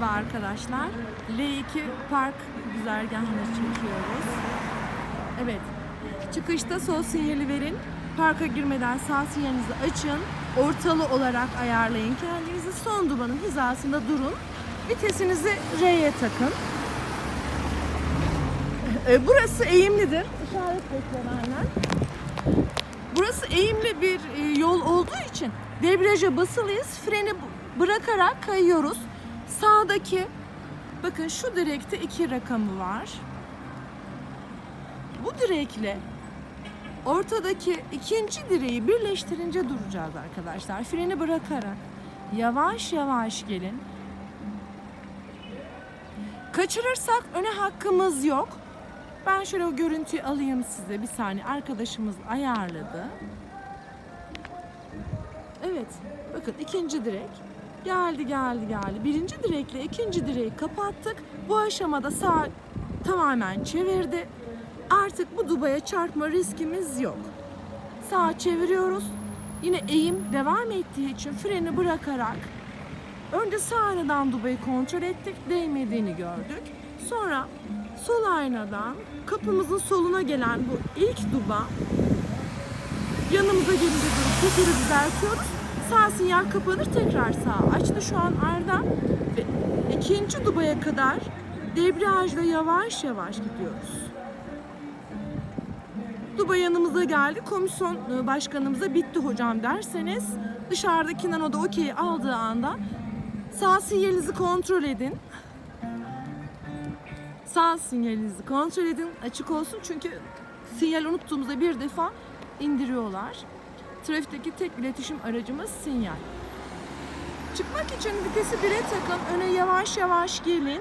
Merhaba arkadaşlar. L2 Park güzergahını çekiyoruz. Evet. Çıkışta sol sinyali verin. Parka girmeden sağ sinyalinizi açın. Ortalı olarak ayarlayın kendinizi. Son dumanın hizasında durun. Vitesinizi R'ye takın. E, Burası eğimlidir. İşaret bekleyenler. Burası eğimli bir e, yol olduğu için debriyaja basılıyız. Freni bırakarak kayıyoruz. Sağdaki bakın şu direkte iki rakamı var. Bu direkle ortadaki ikinci direği birleştirince duracağız arkadaşlar. Freni bırakarak yavaş yavaş gelin. Kaçırırsak öne hakkımız yok. Ben şöyle o görüntüyü alayım size. Bir saniye arkadaşımız ayarladı. Evet. Bakın ikinci direk. Geldi geldi geldi. Birinci direkle ikinci direği kapattık. Bu aşamada sağ tamamen çevirdi. Artık bu dubaya çarpma riskimiz yok. Sağ çeviriyoruz. Yine eğim devam ettiği için freni bırakarak önce sağ aynadan dubayı kontrol ettik. Değmediğini gördük. Sonra sol aynadan kapımızın soluna gelen bu ilk duba yanımıza gelince durup tekeri düzeltiyoruz. Sağ sinyal kapanır tekrar sağ açtı şu an Arda ve ikinci dubaya kadar debriyajla yavaş yavaş gidiyoruz. Duba yanımıza geldi. Komisyon e, başkanımıza bitti hocam derseniz dışarıdakinden o da okey aldığı anda sağ sinyalinizi kontrol edin. Sağ sinyalinizi kontrol edin. Açık olsun çünkü sinyal unuttuğumuzda bir defa indiriyorlar. Trafikteki tek iletişim aracımız sinyal. Çıkmak için vitesi 1'e takın. Öne yavaş yavaş gelin.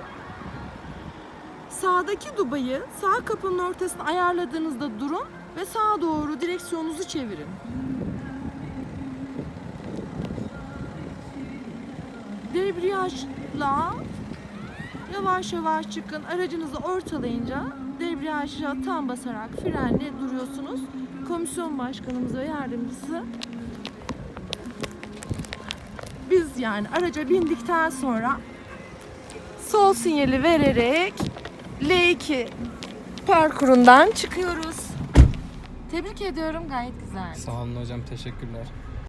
Sağdaki dubayı sağ kapının ortasına ayarladığınızda durun ve sağa doğru direksiyonunuzu çevirin. Debriyajla yavaş yavaş çıkın. Aracınızı ortalayınca debriyaja tam basarak frenle duruyorsunuz. Komisyon başkanımız ve yardımcısı biz yani araca bindikten sonra sol sinyali vererek L2 parkurundan çıkıyoruz. Tebrik ediyorum gayet güzel. Sağ olun hocam teşekkürler.